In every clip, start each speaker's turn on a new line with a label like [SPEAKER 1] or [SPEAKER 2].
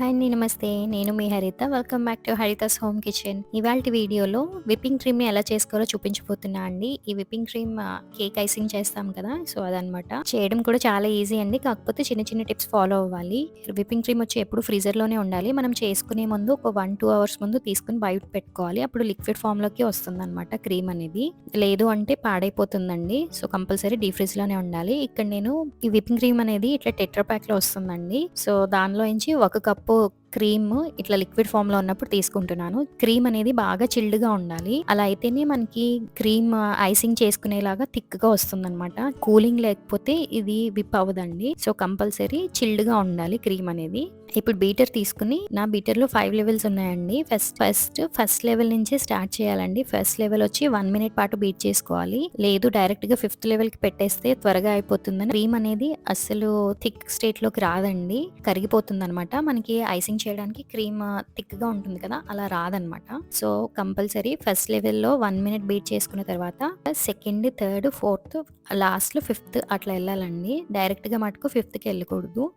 [SPEAKER 1] Hi అండి నమస్తే. నేను మీ Haritha. Welcome back to Haritha's home kitchen ఇవాళ వీడియోలో విప్పింగ్ క్రీమ్ని ఎలా చేసుకోవాలో చూపించబోతున్నా అండి. ఈ విప్పింగ్ క్రీమ్ కేక్ ఐసింగ్ చేస్తాం కదా సో అదనమాట చేయడం కూడా చాలా ఈజీ అండి. కాకపోతే చిన్న చిన్న టిప్స్ ఫాలో అవ్వాలి. విప్పింగ్ క్రీమ్ వచ్చి ఎప్పుడు ఫ్రీజర్లోనే ఉండాలి. మనం చేసుకునే ముందు ఒక వన్ టూ అవర్స్ ముందు తీసుకుని బయట పెట్టుకోవాలి. అప్పుడు లిక్విడ్ ఫామ్లోకి వస్తుంది అనమాట క్రీమ్ అనేది. లేదు అంటే పాడైపోతుందండి. సో కంపల్సరీ డీ ఫ్రిజ్లోనే ఉండాలి. ఇక్కడ నేను ఈ విప్పింగ్ క్రీమ్ అనేది ఇట్లా టెట్రా ప్యాక్లో వస్తుందండి. సో దానిలో నుంచి ఒక కప్పు Facebook. క్రీమ్ ఇట్లా లిక్విడ్ ఫామ్లో ఉన్నప్పుడు తీసుకుంటున్నాను. క్రీమ్ అనేది బాగా చిల్డ్గా ఉండాలి. అలా అయితేనే మనకి క్రీమ్ ఐసింగ్ చేసుకునేలాగా థిక్గా వస్తుంది అనమాట కూలింగ్ లేకపోతే ఇది విప్ అవ్వదండి. సో కంపల్సరీ చిల్డ్గా ఉండాలి క్రీమ్ అనేది. ఇప్పుడు బీటర్ తీసుకుని నా బీటర్లో ఫైవ్ లెవెల్స్ ఉన్నాయండి. ఫస్ట్ ఫస్ట్ ఫస్ట్ లెవెల్ నుంచే స్టార్ట్ చేయాలండి. ఫస్ట్ లెవెల్ వచ్చి వన్ మినిట్ పాటు బీట్ చేసుకోవాలి. లేదు డైరెక్ట్గా ఫిఫ్త్ లెవెల్కి పెట్టేస్తే త్వరగా అయిపోతుందని. క్రీమ్ అనేది అసలు థిక్ స్టేట్లోకి రాదండి. కరిగిపోతుంది అనమాట మనకి ఐసింగ్ చేయడానికి క్రీమ్ థిక్గా ఉంటుంది కదా అలా రాదనమాట. సో కంపల్సరీ ఫస్ట్ లెవెల్లో వన్ మినిట్ బీట్ చేసుకున్న తర్వాత సెకండ్ థర్డ్ ఫోర్త్ లాస్ట్లో ఫిఫ్త్ అట్లా వెళ్ళాలండి. డైరెక్ట్గా మటుకు ఫిఫ్త్కి వెళ్ళకూడదు.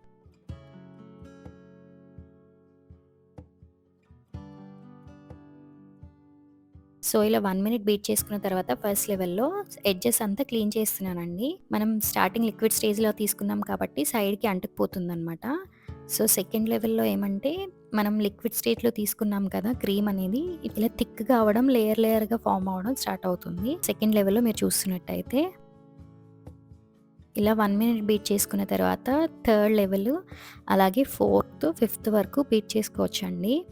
[SPEAKER 1] సో ఇలా వన్ మినిట్ బీట్ చేసుకున్న తర్వాత ఫస్ట్ లెవెల్లో ఎడ్జెస్ అంతా క్లీన్ చేస్తున్నానండి. మనం స్టార్టింగ్ లిక్విడ్ స్టేజ్లో తీసుకున్నాం కాబట్టి సైడ్కి అంటుకుపోతుంది అనమాట సో సెకండ్ లెవెల్లో ఏమంటే మనం లిక్విడ్ స్టేట్లో తీసుకున్నాం కదా క్రీమ్ అనేది ఇలా థిక్గా అవ్వడం లేయర్ లేయర్గా ఫామ్ అవ్వడం స్టార్ట్ అవుతుంది. సెకండ్ లెవెల్లో మీరు చూస్తున్నట్టయితే ఇలా వన్ మినిట్ బీట్ చేసుకున్న తర్వాత థర్డ్ లెవెల్ అలాగే ఫోర్త్ ఫిఫ్త్ వరకు బీట్ చేసుకోవచ్చండి.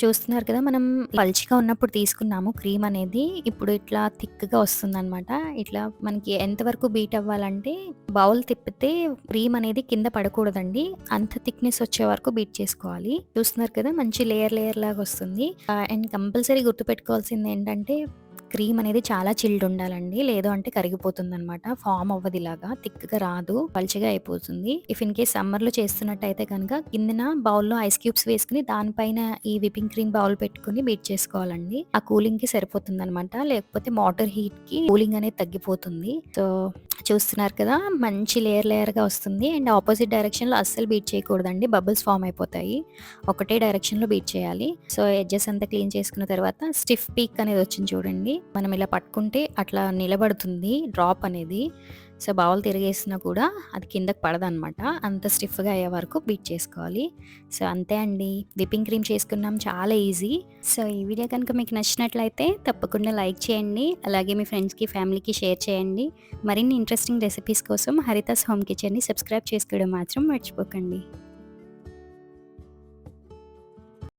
[SPEAKER 1] చూస్తున్నారు కదా మనం పల్చిగా ఉన్నప్పుడు తీసుకున్నాము క్రీమ్ అనేది. ఇప్పుడు ఇట్లా థిక్గా వస్తుంది అనమాట ఇట్లా మనకి ఎంతవరకు బీట్ అవ్వాలంటే బౌల్ తిప్పితే క్రీమ్ అనేది కింద పడకూడదండి. అంత థిక్నెస్ వచ్చే వరకు బీట్ చేసుకోవాలి. చూస్తున్నారు కదా మంచి లేయర్ లేయర్ లాగా వస్తుంది. అండ్ కంపల్సరీ గుర్తుపెట్టుకోవాల్సింది ఏంటంటే క్రీమ్ అనేది చాలా చిల్డ్ ఉండాలండి. లేదు అంటే కరిగిపోతుంది అనమాట ఫామ్ అవ్వదు ఇలాగా. థిక్గా రాదు. పల్చగా అయిపోతుంది. ఇఫ్ ఇన్ కేస్ సమ్మర్లో చేస్తున్నట్టయితే కనుక కిందన బౌల్లో ఐస్ క్యూబ్స్ వేసుకుని దానిపైన ఈ విపింగ్ క్రీమ్ బౌల్ పెట్టుకుని బీట్ చేసుకోవాలండి. ఆ కూలింగ్కి సరిపోతుంది అనమాట లేకపోతే వాటర్ హీట్కి కూలింగ్ అనేది తగ్గిపోతుంది. సో చూస్తున్నారు కదా మంచి లేయర్ లేయర్గా వస్తుంది. అండ్ ఆపోజిట్ డైరెక్షన్లో అస్సలు బీట్ చేయకూడదండి. బబుల్స్ ఫామ్ అయిపోతాయి. ఒకటే డైరెక్షన్లో బీట్ చేయాలి. సో ఎడ్జెస్ అంతా క్లీన్ చేసుకున్న తర్వాత స్టిఫ్ పీక్ అనేది వచ్చింది చూడండి. మనం ఇలా పట్టుకుంటే అట్లా నిలబడుతుంది డ్రాప్ అనేది. సో బౌల్ తిరిగేసినా కూడా అది కిందకి పడదనమాట అంత స్టిఫ్గా అయ్యే వరకు బీట్ చేసుకోవాలి. సో అంతే అండి. విప్పింగ్ క్రీమ్ చేసుకున్నాం చాలా ఈజీ. సో ఈ వీడియో కనుక మీకు నచ్చినట్లయితే తప్పకుండా లైక్ చేయండి. అలాగే మీ ఫ్రెండ్స్కి ఫ్యామిలీకి షేర్ చేయండి. మరిన్ని ఇంట్రెస్టింగ్ రెసిపీస్ కోసం హరితాస్ హోమ్ కిచెన్ని సబ్స్క్రైబ్ చేసుకోవడం మాత్రం మర్చిపోకండి.